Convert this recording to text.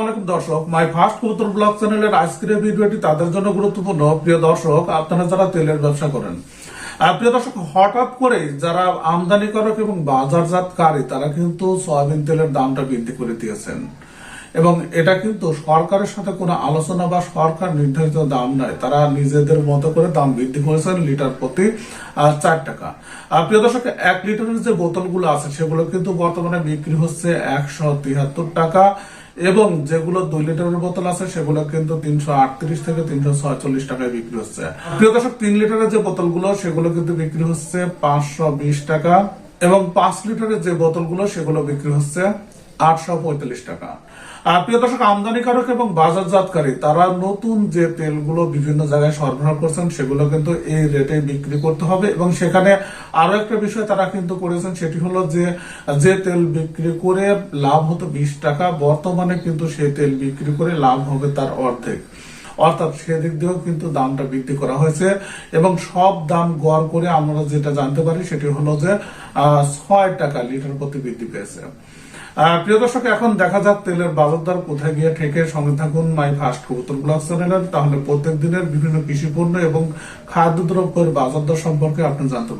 আলাইকুম দর্শক my first blog চ্যানেলের ভিডিওটি তাদের জন্য গুরুত্বপূর্ণ। প্রিয় দর্শক আপনারা যারা তেলের ব্যবসা করেন প্রিয় দর্শক হঠাৎ করে যারা এবং বাজারজাতকারী তারা কিন্তু সয়াবিন তেলের দামটা বৃদ্ধি করে দিয়েছেন। এবং এটা কিন্তু সরকারের সাথে কোনো আলোচনা বা সরকার নির্ধারিত দাম নয় তারা নিজেদের মতো করে দাম বৃদ্ধি করেছেন লিটার প্রতি চার টাকা। আহ, প্রিয় দর্শক এক লিটারের যে বোতলগুলো আছে সেগুলো কিন্তু বর্তমানে বিক্রি হচ্ছে একশো তিয়াত্তর টাকা। এবং যেগুলো দুই লিটারের বোতল আছে সেগুলো কিন্তু তিনশো আটত্রিশ থেকে তিনশো ছয়চল্লিশ টাকায় বিক্রি হচ্ছে। প্রিয় দর্শক তিন লিটারের যে বোতলগুলো সেগুলো কিন্তু বিক্রি হচ্ছে পাঁচশো বিশ টাকা। এবং পাঁচ লিটারের যে বোতলগুলো, সেগুলো বিক্রি হচ্ছে আটশো পঁয়তাল্লিশ টাকা। প্রিয় দর্শক, আমদানিকারক এবং বাজারজাতকারী, তারা নতুন যে তেলগুলো বিভিন্ন জায়গায় সরবরাহ করছেন, সেগুলো কিন্তু এই রেটে বিক্রি করতে হবে। এবং সেখানে আরও একটা বিষয় তারা কিন্তু করেছেন, সেটি হলো যে যে তেল বিক্রি করে লাভ হতো বিশ টাকা, বর্তমানে কিন্তু সেই তেল বিক্রি করে লাভ হবে তার অর্ধেক। অর্থাৎ সেদিক দিয়েও কিন্তু দামটা বৃদ্ধি করা হয়েছে এবং সব দাম গড় করে আমরা যেটা জানতে পারি সেটি হলো যে ছয় টাকা লিটার প্রতি বৃদ্ধি পেয়েছে। প্রিয় দর্শক, এখন দেখা যাক তেলের বাজার দর কোথায় গিয়ে ঠেকে। সঙ্গে থাকুন মাই ফার্স্ট কবুতর ব্লগ চ্যানেলের। তাহলে প্রত্যেক দিনের বিভিন্ন কৃষি পণ্য এবং খাদ্য দ্রব্যের বাজার দর সম্পর্কে আপনি জানতে